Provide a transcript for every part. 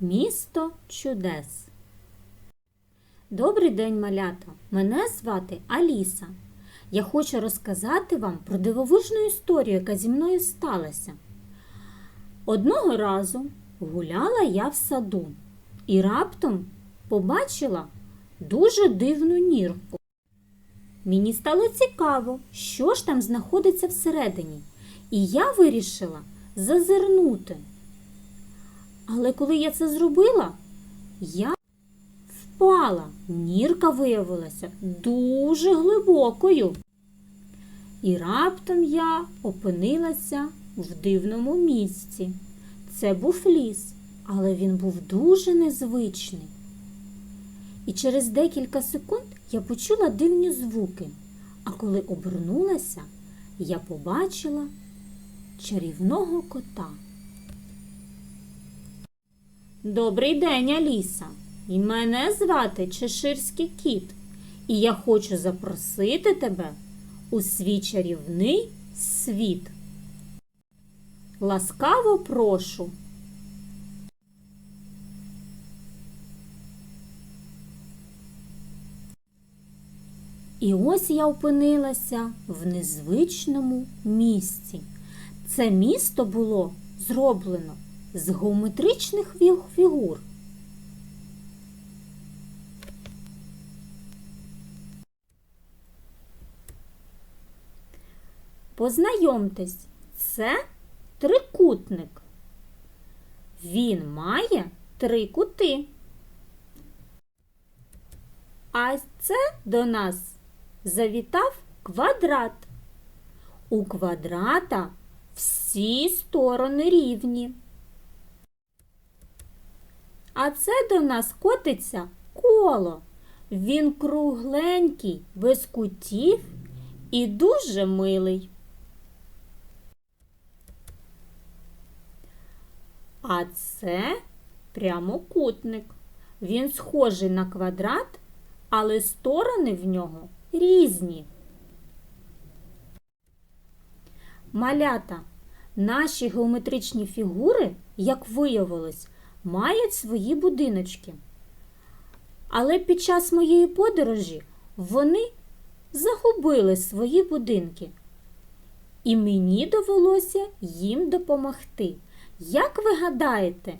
Місто чудес. Добрий день, малята! Мене звати Аліса. Я хочу розказати вам про дивовижну історію, яка зі мною сталася. Одного разу гуляла я в саду і раптом побачила дуже дивну нірку. Мені стало цікаво, що ж там знаходиться всередині, і я вирішила зазирнути. Але коли я це зробила, я впала. Нірка виявилася дуже глибокою. І раптом я опинилася в дивному місці. Це був ліс, але він був дуже незвичний. І через декілька секунд я почула дивні звуки, а коли обернулася, я побачила чарівного кота. Добрий день, Аліса. І мене звати Чеширський кіт, і я хочу запросити тебе у свій чарівний світ. Ласкаво прошу. І ось я опинилася в незвичному місці. Це місто було зроблено з геометричних фігур. Познайомтесь, це трикутник. Він має три кути. А це до нас завітав квадрат. У квадрата всі сторони рівні. А це до нас котиться коло. Він кругленький, без кутів і дуже милий. А це прямокутник. Він схожий на квадрат, але сторони в нього різні. Малята, наші геометричні фігури, як виявилось, мають свої будиночки. Але під час моєї подорожі вони загубили свої будинки. І мені довелося їм допомогти. Як ви гадаєте,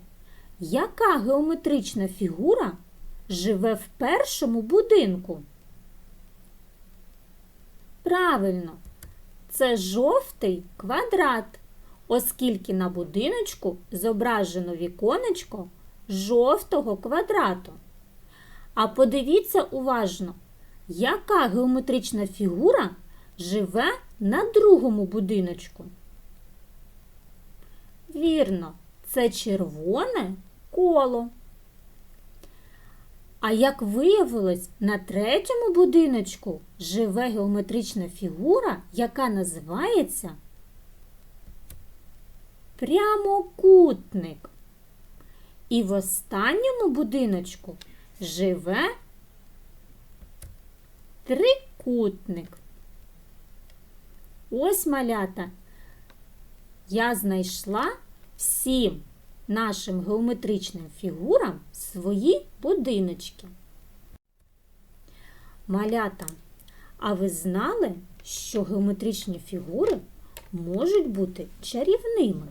яка геометрична фігура живе в першому будинку? Правильно, це жовтий квадрат, оскільки на будиночку зображено віконечко жовтого квадрату. А подивіться уважно, яка геометрична фігура живе на другому будиночку. Вірно, це червоне коло. А як виявилось, на третьому будиночку живе геометрична фігура, яка називається прямокутник. І в останньому будиночку живе трикутник. Ось малята. Я знайшла всім нашим геометричним фігурам свої будиночки. Малята, а ви знали, що геометричні фігури можуть бути чарівними?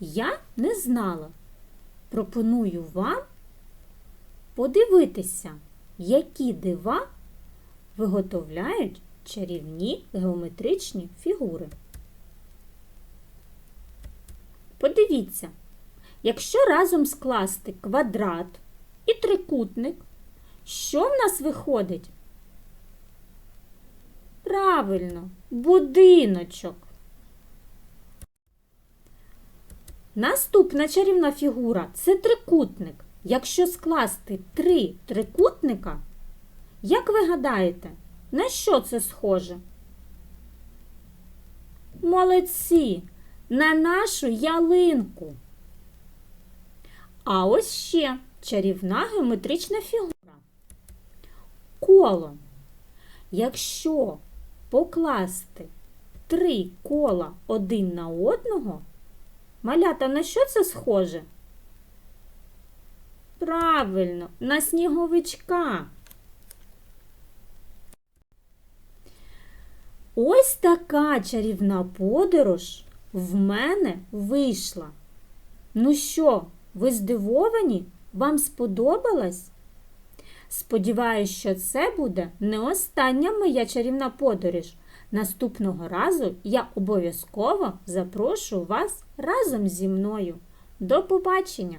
Я не знала. Пропоную вам подивитися, які дива виготовляють чарівні геометричні фігури. Подивіться, якщо разом скласти квадрат і трикутник, що в нас виходить? Правильно, будиночок. Наступна чарівна фігура це трикутник. Якщо скласти три трикутника, як ви гадаєте, на що це схоже? Молодці! На нашу ялинку. А ось ще чарівна геометрична фігура. Коло. Якщо покласти три кола один на одного, малята на що це схоже? Правильно, на сніговичка. Ось така чарівна подорож в мене вийшла. Ну що, ви здивовані? Вам сподобалось? Сподіваюсь, що це буде не остання моя чарівна подорож. Наступного разу я обов'язково запрошу вас разом зі мною. До побачення!